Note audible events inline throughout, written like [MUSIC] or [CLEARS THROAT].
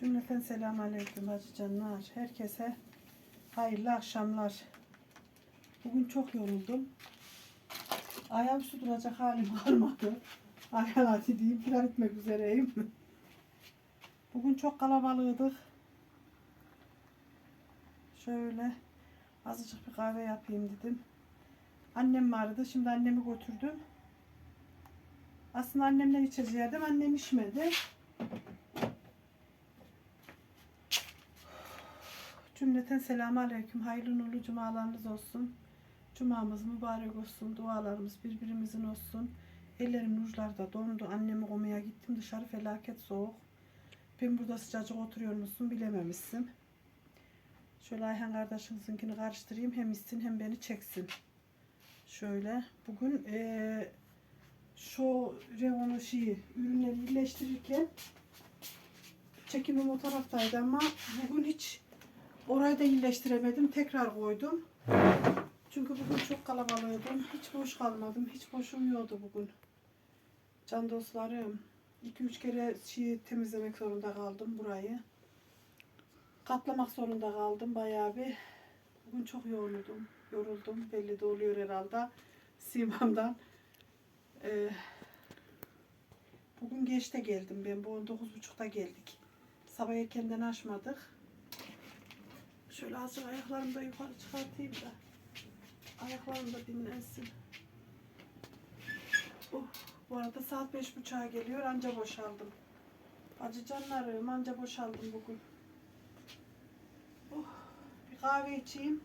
Cümleten selamun aleyküm hacı canlar. Herkese hayırlı akşamlar. Bugün çok yoruldum. Ayağım su duracak halim [LAUGHS] kalmadı. Ayağım hadi diyeyim filan etmek üzereyim. Bugün çok kalabalıydık. Şöyle azıcık bir kahve yapayım dedim. Annem vardı. Şimdi annemi götürdüm. Aslında annemden içeceğim. Annem içmedi. Cümleten selamun aleyküm. Hayırlı nurlu cumalarınız olsun. Cumamız mübarek olsun. Dualarımız birbirimizin olsun. Ellerim nurlarda dondu. Annemi komaya gittim. Dışarı felaket soğuk. Ben burada sıcacık oturuyor musun bilememişsin. Şöyle Ayhan kardeşinizinkini karıştırayım. Hem içsin hem beni çeksin. Şöyle. Bugün eee şu revonu şeyi ürünleri birleştirirken çekimim o taraftaydı ama bugün hiç orayı da iyileştiremedim. Tekrar koydum. Çünkü bugün çok kalabalıydım. Hiç boş kalmadım. Hiç boşum yoktu bugün. Can dostlarım. 2-3 kere şey temizlemek zorunda kaldım burayı. Katlamak zorunda kaldım bayağı bir. Bugün çok yoruldum. Yoruldum. Belli de oluyor herhalde. Simamdan. Ee, bugün geçte geldim ben. Bu 9.30'da geldik. Sabah erkenden açmadık. Şöyle azıcık ayaklarımı da yukarı çıkartayım da. Ayaklarım da dinlensin. Oh, bu arada saat beş buçuğa geliyor. Anca boşaldım. Acı canlarım anca boşaldım bugün. Oh, bir kahve içeyim.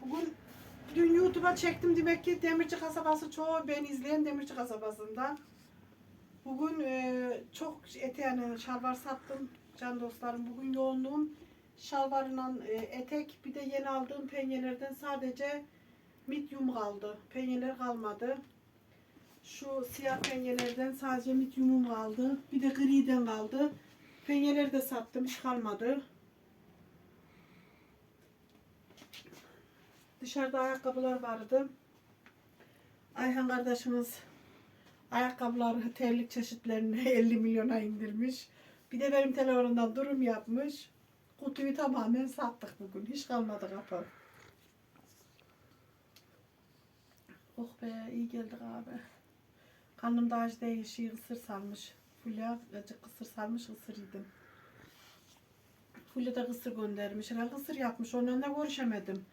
Bugün dün YouTube'a çektim demek ki Demirci kasabası çoğu ben izleyen Demirci kasabasından. Bugün e, çok ete yani şalvar sattım can dostlarım. Bugün yoğunluğum şalvarla e, etek bir de yeni aldığım penyelerden sadece medium kaldı. Penyeler kalmadı. Şu siyah penyelerden sadece medium'um kaldı. Bir de griden kaldı. Penyeleri de sattım hiç kalmadı. Dışarıda ayakkabılar vardı. Ayhan kardeşimiz ayakkabıları terlik çeşitlerini [LAUGHS] 50 milyona indirmiş. Bir de benim telefonumdan durum yapmış. Kutuyu tamamen sattık bugün. Hiç kalmadı kapı. Oh be iyi geldik abi. Karnım da aç değil. Şey ısır sarmış. Fulya acık kısır sarmış ısır yedim. Fulya da kısır göndermiş. Herhalde kısır yapmış. Onunla görüşemedim.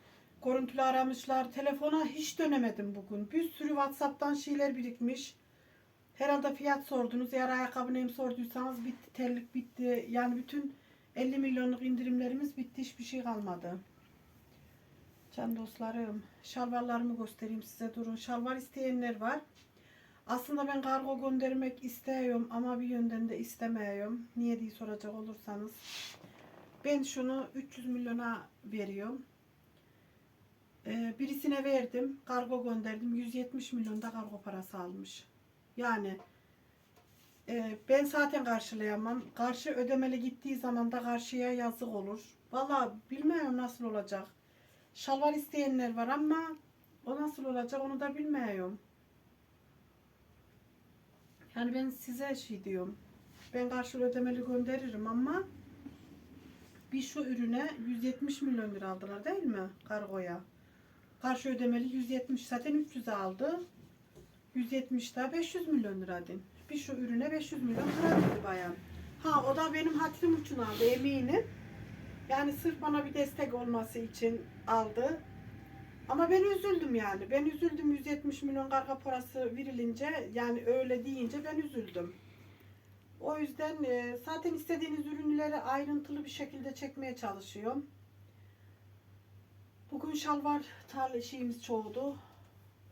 Görüntülü aramışlar. Telefona hiç dönemedim bugün. Bir sürü Whatsapp'tan şeyler birikmiş. Herhalde fiyat sordunuz. Eğer ayakkabı neyim sorduysanız bitti. Terlik bitti. Yani bütün 50 milyonluk indirimlerimiz bitti. Hiçbir şey kalmadı. Can dostlarım. Şalvarlarımı göstereyim size. Durun. Şalvar isteyenler var. Aslında ben kargo göndermek istiyorum ama bir yönden de istemiyorum. Niye diye soracak olursanız. Ben şunu 300 milyona veriyorum. Ee, birisine verdim. Kargo gönderdim. 170 milyon da kargo parası almış. Yani e, ben zaten karşılayamam. Karşı ödemeli gittiği zaman da karşıya yazık olur. Vallahi bilmiyorum nasıl olacak. Şalvar isteyenler var ama o nasıl olacak onu da bilmiyorum. Yani ben size şey diyorum. Ben karşı ödemeli gönderirim ama bir şu ürüne 170 milyon lira aldılar değil mi kargoya? Karşı ödemeli 170 zaten 300 aldı. 170 daha 500 milyon lira din. Bir şu ürüne 500 milyon lira dedi bayan. Ha o da benim hatırım için aldı eminim. Yani sırf bana bir destek olması için aldı. Ama ben üzüldüm yani. Ben üzüldüm 170 milyon karga parası verilince yani öyle deyince ben üzüldüm. O yüzden e, zaten istediğiniz ürünleri ayrıntılı bir şekilde çekmeye çalışıyorum. Bugün şalvar tarla şeyimiz çoğdu.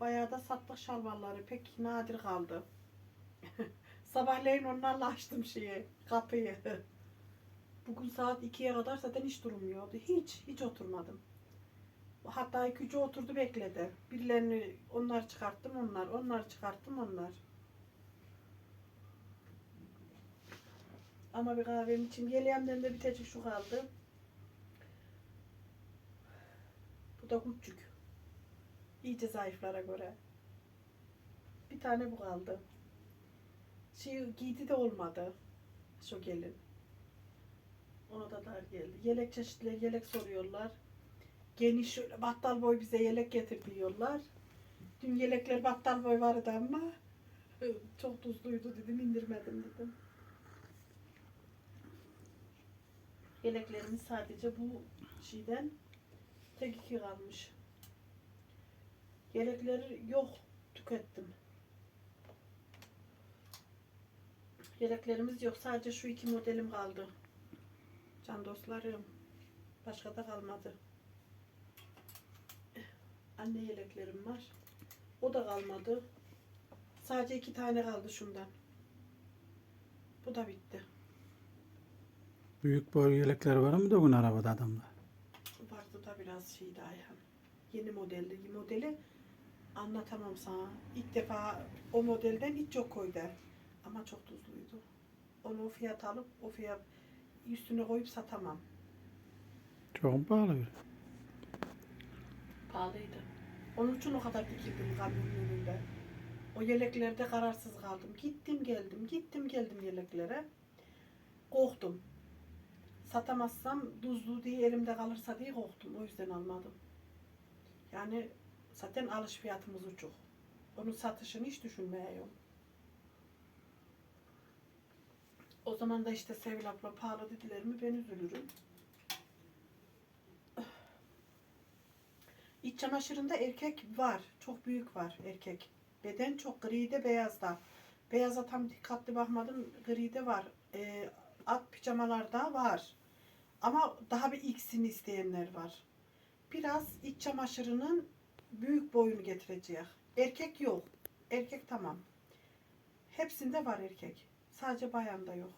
Bayağı da sattık şalvarları. Pek nadir kaldı. [LAUGHS] Sabahleyin onlarla açtım şeyi, kapıyı. Bugün saat 2'ye kadar zaten hiç durmuyordu. Hiç, hiç oturmadım. Hatta üçü oturdu bekledi. Birilerini onlar çıkarttım onlar, onlar çıkarttım onlar. Ama bir kahvem için yeleğimden de bitecek şu kaldı. Bu da küçük. İyice zayıflara göre. Bir tane bu kaldı. Şey giydi de olmadı. Şu gelin. Ona da dar geldi. Yelek çeşitleri yelek soruyorlar. Geniş şöyle battal boy bize yelek getir diyorlar. Dün yelekler battal boy vardı ama çok tuzluydu dedim indirmedim dedim. Yeleklerimiz sadece bu şeyden tek iki kalmış. Yelekleri yok tükettim. Yeleklerimiz yok. Sadece şu iki modelim kaldı. Can dostlarım. Başka da kalmadı. Anne yeleklerim var. O da kalmadı. Sadece iki tane kaldı şundan. Bu da bitti. Büyük boy yelekler var mı da bugün arabada adamda? Vardı da biraz şeydi Ayhan. Yeni modelli. Modeli anlatamam sana. İlk defa o modelden hiç yok koydu. Ama çok tuzluydu. Onu o fiyat alıp o fiyat üstüne koyup satamam. Çok pahalı bir. Pahalıydı. Onun için o kadar dikildim kamyonun önünde. O yeleklerde kararsız kaldım. Gittim geldim, gittim geldim yeleklere. Korktum. Satamazsam tuzlu diye elimde kalırsa diye korktum. O yüzden almadım. Yani zaten alış fiyatımız uçuk. Onun satışını hiç düşünmüyorum. O zaman da işte Sevil abla pahalı dediler mi ben üzülürüm. İç çamaşırında erkek var. Çok büyük var erkek. Beden çok gri de beyaz da. Beyaza tam dikkatli bakmadım. Gri de var. Ee, at pijamalarda var. Ama daha bir x'ini isteyenler var. Biraz iç çamaşırının büyük boyunu getirecek. Erkek yok. Erkek tamam. Hepsinde var erkek. Sadece bayanda yok.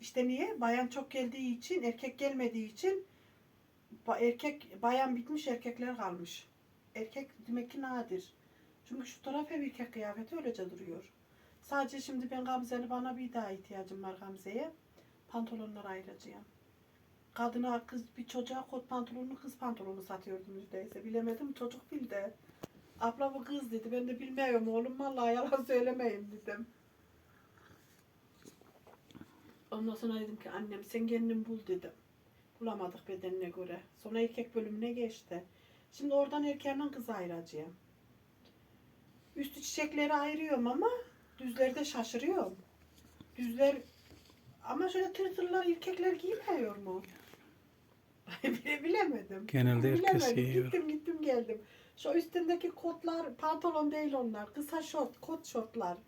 İşte niye? Bayan çok geldiği için, erkek gelmediği için erkek bayan bitmiş, erkekler kalmış. Erkek demek ki nadir. Çünkü şu taraf hep erkek kıyafeti öylece duruyor. Sadece şimdi ben Gamze'li bana bir daha ihtiyacım var Gamze'ye. Pantolonları ayıracağım. Kadına kız bir çocuğa kot pantolonu kız pantolonu satıyordum neredeyse. Bilemedim çocuk bildi. Abla bu kız dedi. Ben de bilmiyorum oğlum vallahi yalan söylemeyin dedim. Ondan sonra dedim ki annem sen kendin bul dedim. Bulamadık bedenine göre. Sonra erkek bölümüne geçti. Şimdi oradan erkeğinden kız ayıracağım. Üstü çiçekleri ayırıyorum ama düzlerde şaşırıyorum. Düzler ama şöyle tırtırlar erkekler giymiyor mu? [LAUGHS] Bile bilemedim. Genelde herkes giyiyor. Gittim gittim geldim. Şu üstündeki kotlar pantolon değil onlar. Kısa şort, kot şortlar.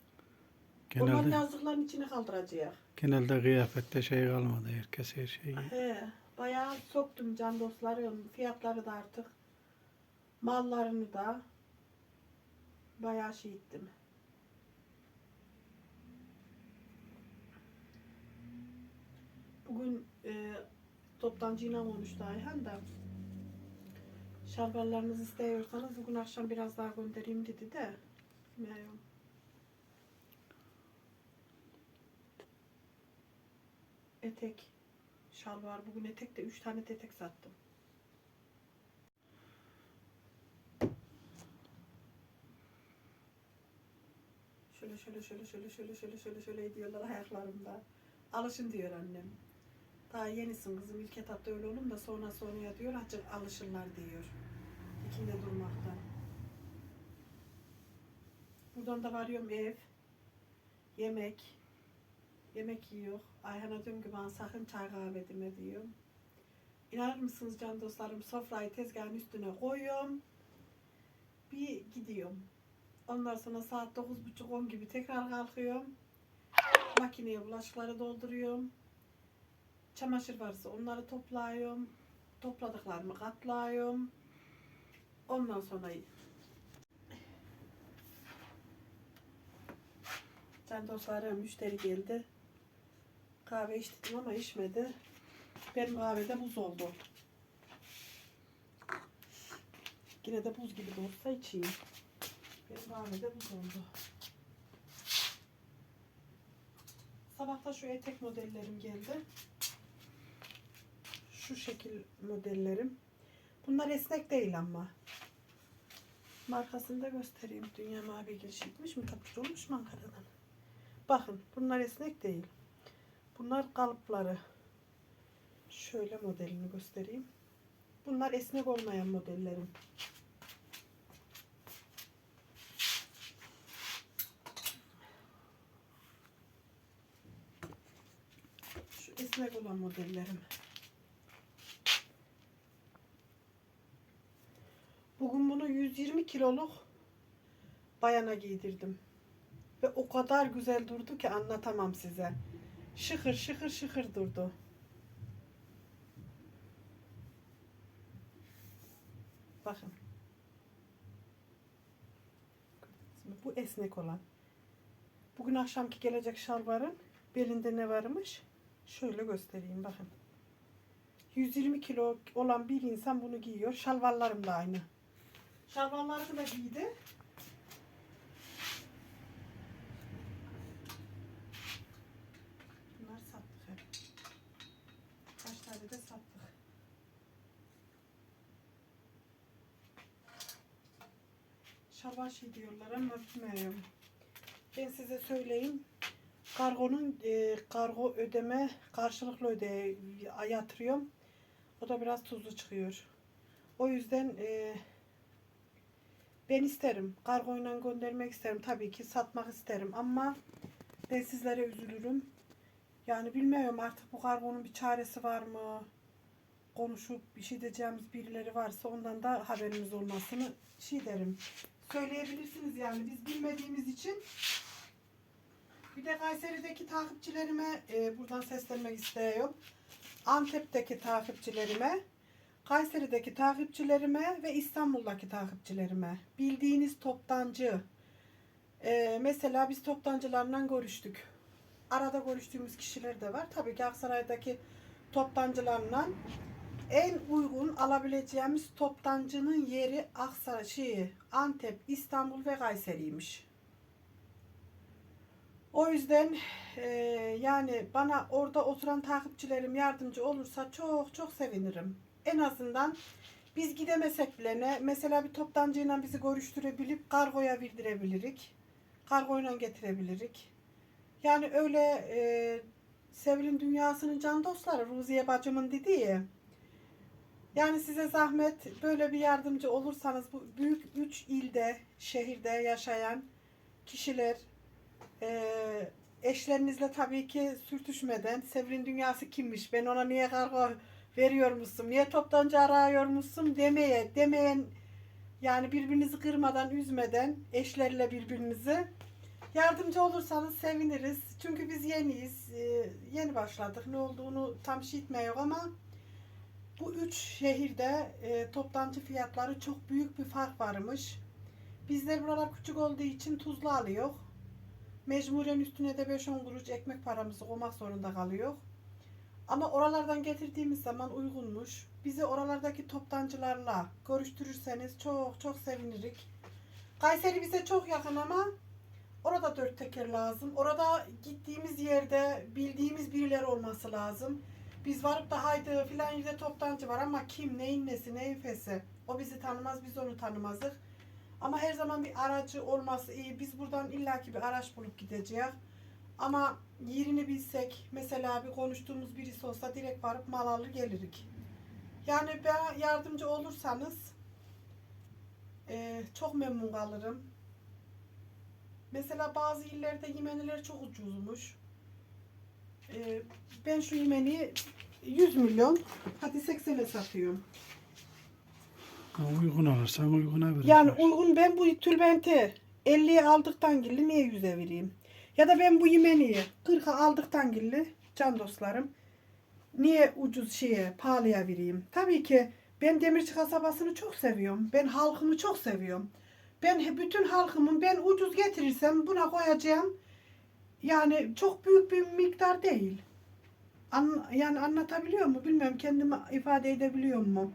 Genelde yazlıkların içine kaldıracak. genelde kıyafette şey kalmadı. Herkes her şeyi. He, bayağı soktum can dostlarım. Fiyatları da artık. Mallarını da bayağı şey ettim. Bugün e, toptancıyla konuştu Ayhan da. Şalvarlarınızı istiyorsanız bugün akşam biraz daha göndereyim dedi de. Bilmiyorum. Etek. Şalvar. Bugün etek de 3 tane etek sattım. Şöyle şöyle şöyle şöyle şöyle şöyle şöyle şöyle ediyorlar ayaklarımda. Alışın diyor annem. Daha yenisin kızım ilk etapta öyle olun da sonra sonra diyor açık alışırlar diyor. İkinde durmaktan. Buradan da varıyorum ev. Yemek. Yemek yiyor. Ayhan'a diyorum ki bana sakın çay kahve deme diyorum. İnanır mısınız can dostlarım sofrayı tezgahın üstüne koyuyorum. Bir gidiyorum. Ondan sonra saat 9.30-10 gibi tekrar kalkıyorum. Makineye bulaşıkları dolduruyorum. Çamaşır varsa onları toplıyorum. Topladıklarımı katlıyorum. Ondan sonra Can dostlarım müşteri geldi. Kahve içtim ama içmedi. Benim kahvede buz oldu. Yine de buz gibi de olsa içeyim. Benim kahvede buz oldu. Sabahta şu etek modellerim geldi. Şu şekil modellerim. Bunlar esnek değil ama. Markasını da göstereyim. Dünya Mavi girişikmiş mi? Kapçılmış mı Ankara'dan? Bakın bunlar esnek değil. Bunlar kalıpları. Şöyle modelini göstereyim. Bunlar esnek olmayan modellerim. Şu esnek olan modellerim. Bugün bunu 120 kiloluk bayana giydirdim. Ve o kadar güzel durdu ki anlatamam size. Şıkır şıkır şıkır durdu. Bakın. Bu esnek olan. Bugün akşamki gelecek şalvarın belinde ne varmış? Şöyle göstereyim bakın. 120 kilo olan bir insan bunu giyiyor. Şalvarlarım da aynı. Şalvarlarımı da giydi. Bunlar sattık hep. Kaç tane de sattık. Şey diyorlar ama bilmiyorum. Ben size söyleyeyim. Kargonun e, kargo ödeme karşılıklı öde yatırıyorum. O da biraz tuzlu çıkıyor. O yüzden e, ben isterim. Kargoyla göndermek isterim. Tabii ki satmak isterim ama ben sizlere üzülürüm. Yani bilmiyorum artık bu kargonun bir çaresi var mı? Konuşup bir şey diyeceğimiz birileri varsa ondan da haberimiz olmasını şey derim. Söyleyebilirsiniz yani biz bilmediğimiz için. Bir de Kayseri'deki takipçilerime e, buradan seslenmek istiyorum. Antep'teki takipçilerime, Kayseri'deki takipçilerime ve İstanbul'daki takipçilerime. Bildiğiniz toptancı. e, mesela biz toptancılarla görüştük. Arada görüştüğümüz kişiler de var. Tabii ki Aksaray'daki toptancılarla en uygun alabileceğimiz toptancının yeri Aksaray, şey, Antep, İstanbul ve Kayseri'ymiş. O yüzden e, yani bana orada oturan takipçilerim yardımcı olursa çok çok sevinirim. En azından biz gidemesek bile ne mesela bir toptancıyla bizi görüştürebilip kargoya bildirebilirik. Kargoyla getirebilirik. Yani öyle e, Sevil'in dünyasının can dostları Ruziye bacımın dediği. Yani size zahmet böyle bir yardımcı olursanız bu büyük üç ilde, şehirde yaşayan kişiler ee, eşlerinizle tabii ki sürtüşmeden Sevr'in dünyası kimmiş, ben ona niye kargo veriyormuşsun, niye toptancı arıyormuşsun demeye, demeyen yani birbirinizi kırmadan, üzmeden eşlerle birbirinizi yardımcı olursanız seviniriz. Çünkü biz yeniyiz, ee, yeni başladık. Ne olduğunu tam şey etmiyor ama bu üç şehirde e, toptancı fiyatları çok büyük bir fark varmış. Bizler buralar küçük olduğu için tuzlu alıyor. Mecburen üstüne de 5-10 kuruş ekmek paramızı koymak zorunda kalıyor. Ama oralardan getirdiğimiz zaman uygunmuş. Bizi oralardaki toptancılarla görüştürürseniz çok çok sevinirik. Kayseri bize çok yakın ama orada dört teker lazım. Orada gittiğimiz yerde bildiğimiz birileri olması lazım. Biz varıp da haydi filan yerde toptancı var ama kim, neyin nesi, neyin fesi. O bizi tanımaz, biz onu tanımazdık. Ama her zaman bir aracı olması iyi. Biz buradan illaki bir araç bulup gideceğiz. Ama yerini bilsek, mesela bir konuştuğumuz birisi olsa direkt varıp mal alır gelirik. Yani ben yardımcı olursanız eee, çok memnun kalırım. Mesela bazı illerde yemeniler çok ucuzmuş. Eee, ben şu yemeni 100 milyon, hadi 80'e satıyorum. Ha, uygun alırsan uyguna verirsin. Yani uygun ben bu tülbenti 50'ye aldıktan gilli niye 100'e vereyim? Ya da ben bu yemeniyi 40'a aldıktan gilli can dostlarım niye ucuz şeye pahalıya vereyim? Tabii ki ben Demirci kasabasını çok seviyorum. Ben halkımı çok seviyorum. Ben bütün halkımın ben ucuz getirirsem buna koyacağım yani çok büyük bir miktar değil. An, yani anlatabiliyor mu bilmiyorum kendimi ifade edebiliyor mu?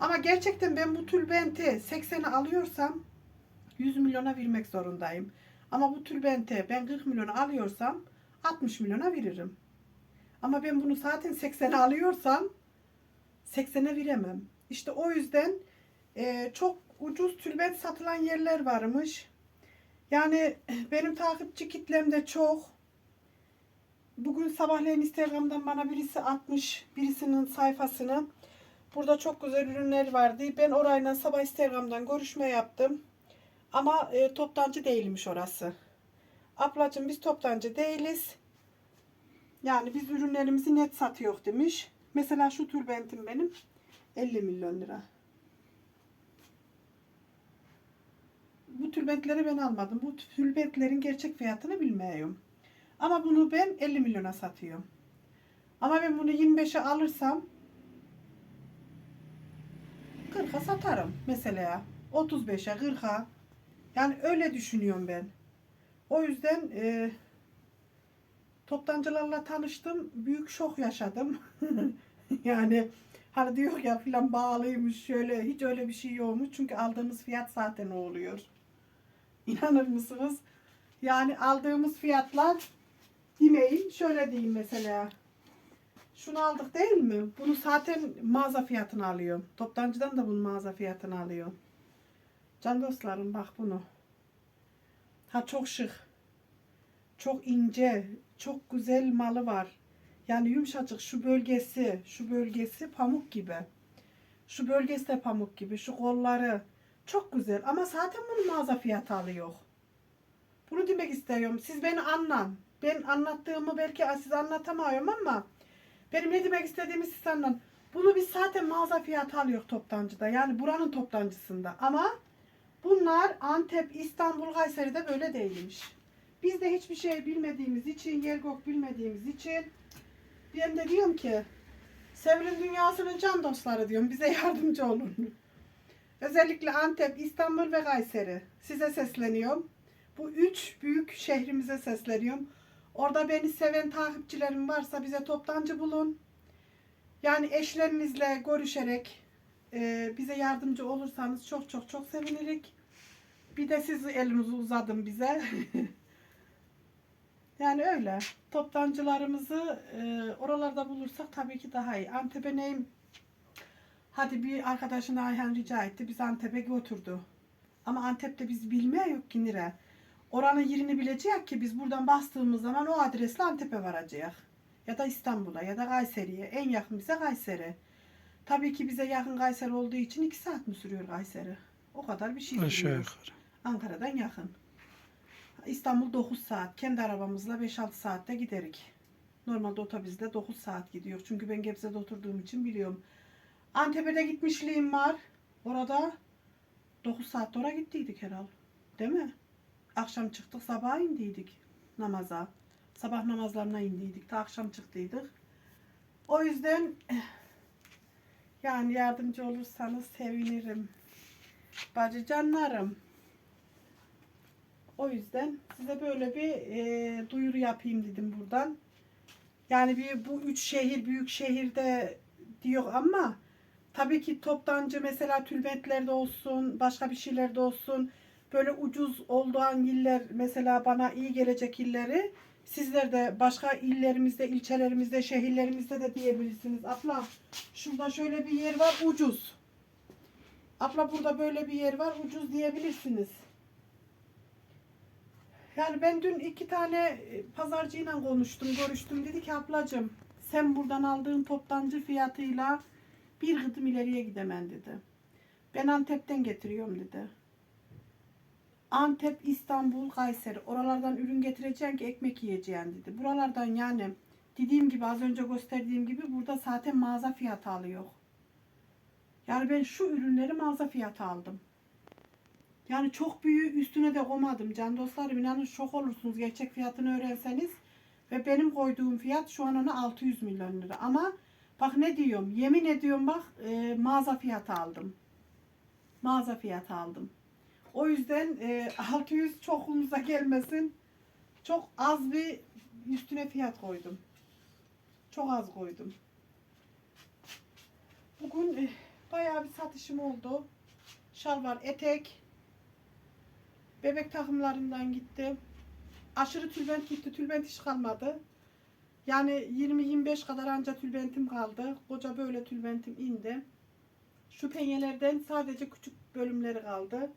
Ama gerçekten ben bu tülbenti 80'e alıyorsam 100 milyona vermek zorundayım. Ama bu tülbenti ben 40 milyona alıyorsam 60 milyona veririm. Ama ben bunu zaten 80'e alıyorsam 80'e veremem. İşte o yüzden e, çok ucuz tülbent satılan yerler varmış. Yani benim takipçi kitlem de çok. bugün sabahleyin Instagram'dan bana birisi atmış birisinin sayfasını. Burada çok güzel ürünler vardı. Ben orayla sabah Instagram'dan görüşme yaptım. Ama e, toptancı değilmiş orası. Ablacığım biz toptancı değiliz. Yani biz ürünlerimizi net satıyor demiş. Mesela şu tülbentim benim 50 milyon lira. Tülbentleri ben almadım. Bu tülbentlerin gerçek fiyatını bilmiyorum. Ama bunu ben 50 milyona satıyorum. Ama ben bunu 25'e alırsam 40'a satarım mesela. 35'e 40'a. Yani öyle düşünüyorum ben. O yüzden e, toptancılarla tanıştım. Büyük şok yaşadım. [LAUGHS] yani hani diyor ya filan bağlıymış şöyle hiç öyle bir şey yokmuş. Çünkü aldığımız fiyat zaten o oluyor. İnanır mısınız? Yani aldığımız fiyatlar demeyin şöyle diyeyim mesela. Şunu aldık değil mi? Bunu zaten mağaza fiyatına alıyorum. Toptancıdan da bunun mağaza fiyatına alıyorum. Can dostlarım bak bunu. Ha çok şık. Çok ince. Çok güzel malı var. Yani yumuşacık şu bölgesi, şu bölgesi pamuk gibi. Şu bölgesi de pamuk gibi. Şu kolları çok güzel. Ama zaten bunun mağaza fiyatı alıyor. Bunu demek istiyorum. Siz beni anlan. Ben anlattığımı belki siz anlatamıyorum ama benim ne demek istediğimi siz anlayın. Bunu biz zaten mağaza fiyatı alıyor toptancıda. Yani buranın toptancısında. Ama bunlar Antep, İstanbul, Kayseri'de böyle değilmiş. Biz de hiçbir şey bilmediğimiz için, yer gök bilmediğimiz için ben de diyorum ki Sevil'in dünyasının can dostları diyorum. Bize yardımcı olun. Özellikle Antep, İstanbul ve Kayseri. Size sesleniyorum. Bu üç büyük şehrimize sesleniyorum. Orada beni seven takipçilerim varsa bize toptancı bulun. Yani eşlerinizle görüşerek e, bize yardımcı olursanız çok çok çok sevinirik. Bir de siz elinizi uzadın bize. [LAUGHS] yani öyle. Toptancılarımızı e, oralarda bulursak tabii ki daha iyi. Antep'e neyim? Hadi bir arkadaşın Ayhan rica etti. Biz Antep'e götürdü. Ama Antep'te biz bilmiyor ki nere. Oranın yerini bilecek ki biz buradan bastığımız zaman o adresle Antep'e varacağız. Ya da İstanbul'a ya da Kayseri'ye. En yakın bize Kayseri. Tabii ki bize yakın Kayseri olduğu için 2 saat mi sürüyor Kayseri? O kadar bir şey Aşağı yukarı. Ankara'dan yakın. İstanbul 9 saat. Kendi arabamızla 5-6 saatte giderik. Normalde otobüsle 9 saat gidiyor. Çünkü ben Gebze'de oturduğum için biliyorum. Antep'e de gitmişliğim var. Orada 9 saat oraya gittiydik herhalde. Değil mi? Akşam çıktık sabah indiydik namaza. Sabah namazlarına indiydik. Ta akşam çıktıydık. O yüzden eh, yani yardımcı olursanız sevinirim. Bacı canlarım. O yüzden size böyle bir e, duyuru yapayım dedim buradan. Yani bir bu üç şehir büyük şehirde diyor ama tabii ki toptancı mesela tülbentlerde olsun, başka bir şeylerde olsun böyle ucuz olduğun iller mesela bana iyi gelecek illeri sizler de başka illerimizde, ilçelerimizde, şehirlerimizde de diyebilirsiniz. Abla şurada şöyle bir yer var ucuz. Abla burada böyle bir yer var ucuz diyebilirsiniz. Yani ben dün iki tane e, pazarcıyla konuştum, görüştüm. Dedi ki ablacığım sen buradan aldığın toptancı fiyatıyla bir gıdım ileriye gidemem dedi. Ben Antep'ten getiriyorum dedi. Antep, İstanbul, Kayseri. Oralardan ürün getireceksin ki ekmek yiyeceksin dedi. Buralardan yani dediğim gibi az önce gösterdiğim gibi burada zaten mağaza fiyatı alıyor. Yani ben şu ürünleri mağaza fiyatı aldım. Yani çok büyüğü üstüne de koymadım. Can dostlarım inanın şok olursunuz gerçek fiyatını öğrenseniz. Ve benim koyduğum fiyat şu an ona 600 milyon lira. Ama bak ne diyorum yemin ediyorum bak e, mağaza fiyatı aldım. Mağaza fiyatı aldım. O yüzden e, [LAUGHS] 600 çokumuza gelmesin. Çok az bir üstüne fiyat koydum. Çok az koydum. Bugün e, bayağı bir satışım oldu. Şalvar, etek, bebek takımlarından gitti. Aşırı tülbent gitti. Tülbent hiç kalmadı. Yani 20-25 kadar anca tülbentim kaldı. Koca böyle tülbentim indi. Şu penyelerden sadece küçük bölümleri kaldı.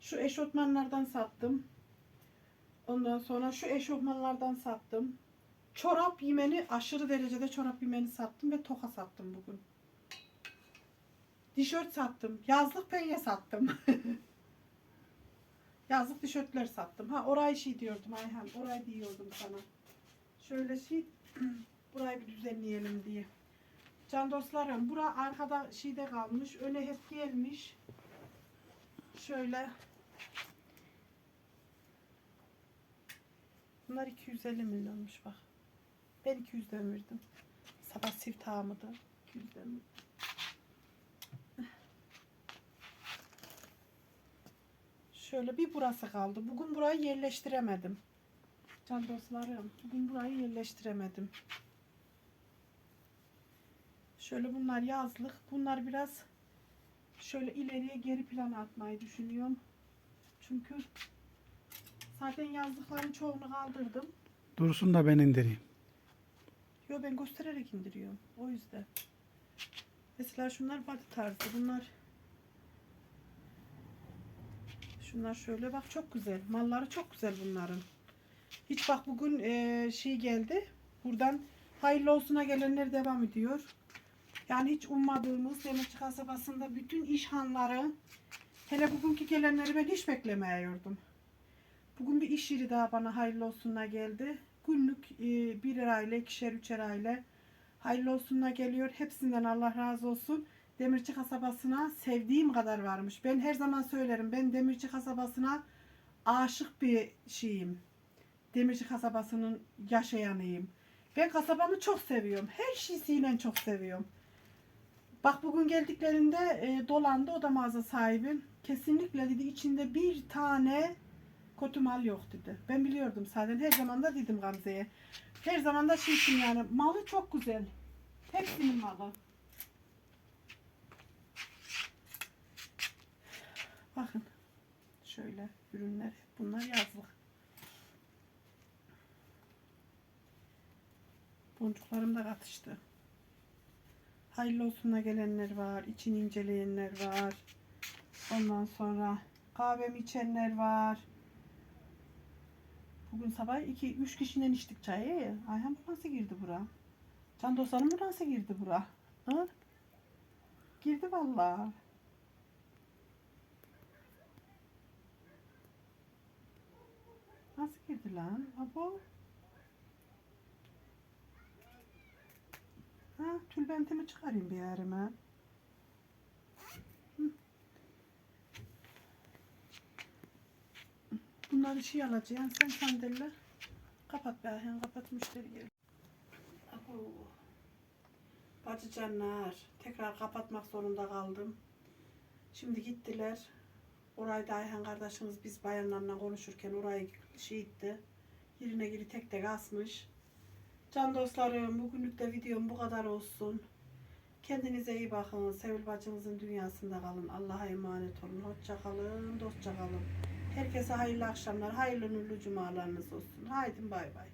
Şu eşofmanlardan sattım. Ondan sonra şu eşofmanlardan sattım. çorap yemeni aşırı derecede çorap yemeni sattım ve toka sattım bugün. Tişört sattım. Yazlık penye sattım. [LAUGHS] Yazlık tişörtler sattım. Ha orayı şey diyordum Ayhan. Orayı diyordum sana. Şöyle şey [CLEARS THROAT] burayı bir düzenleyelim diye. Can dostlarım bura arkada şeyde kalmış. Öne hep gelmiş. Şöyle Bunlar 250 milyonmuş bak. Ben 200'den verdim. Sabah siftahımı da 200'den verdim. Şöyle bir burası kaldı. Bugün burayı yerleştiremedim. Can dostlarım, bugün burayı yerleştiremedim. Şöyle bunlar yazlık. Bunlar biraz şöyle ileriye geri plana atmayı düşünüyorum. Çünkü zaten yazlıkların çoğunu kaldırdım. Dursun da ben indireyim. Yo ben göstererek indiriyorum. O yüzden. Mesela şunlar body tarzı. Bunlar Şunlar şöyle bak çok güzel. Malları çok güzel bunların. Hiç bak bugün eee, şey geldi. Buradan hayırlı olsuna gelenler devam ediyor. Yani hiç ummadığımız Demirci kasabasında bütün işhanları hele bugünkü gelenleri ben hiç beklemiyordum. Bugün bir iş yeri daha bana hayırlı olsunlar geldi. Günlük e, birer aile, ikişer, üçer aile hayırlı olsunlar geliyor. Hepsinden Allah razı olsun. Demirci kasabasına sevdiğim kadar varmış. Ben her zaman söylerim. Ben Demirci kasabasına aşık bir şeyim. Demirci kasabasının yaşayanıyım. Ben kasabamı çok seviyorum. Her şeysiyle çok seviyorum. Bak bugün geldiklerinde e, dolandı o da mağaza sahibim. Kesinlikle dedi içinde bir tane kötü mal yok dedi. Ben biliyordum zaten. Her zaman da dedim Gamze'ye. Her zaman da şeysin yani. Malı çok güzel. Hepsinin malı. Bakın. Şöyle ürünler. Bunlar yazlık. Boncuklarım da katıştı. Hayırlı olsun'a gelenler var. içini inceleyenler var. Ondan sonra kahvemi içenler var. Bugün sabah 2-3 kişiden içtik çayı. Ayhan bu nasıl girdi bura? Can dostlarım bu nasıl girdi bura? Ha? Girdi vallahi. Nasıl girdi lan? Abo. Ha, tülbentimi çıkarayım bir yerime. Bunları şey alacağım. Sen sandalye kapat be Ayhan. Kapat müşteri gel. Bacıcanlar. Tekrar kapatmak zorunda kaldım. Şimdi gittiler. Orayı da Ayhan kardeşimiz biz bayanlarla konuşurken orayı şey etti. Yerine geri tek tek asmış. Can dostlarım bugünlük de videom bu kadar olsun. Kendinize iyi bakın. Sevil bacınızın dünyasında kalın. Allah'a emanet olun. Hoşça kalın. Dostça kalın. Herkese hayırlı akşamlar. Hayırlı nurlu cumalarınız olsun. Haydi bay bay.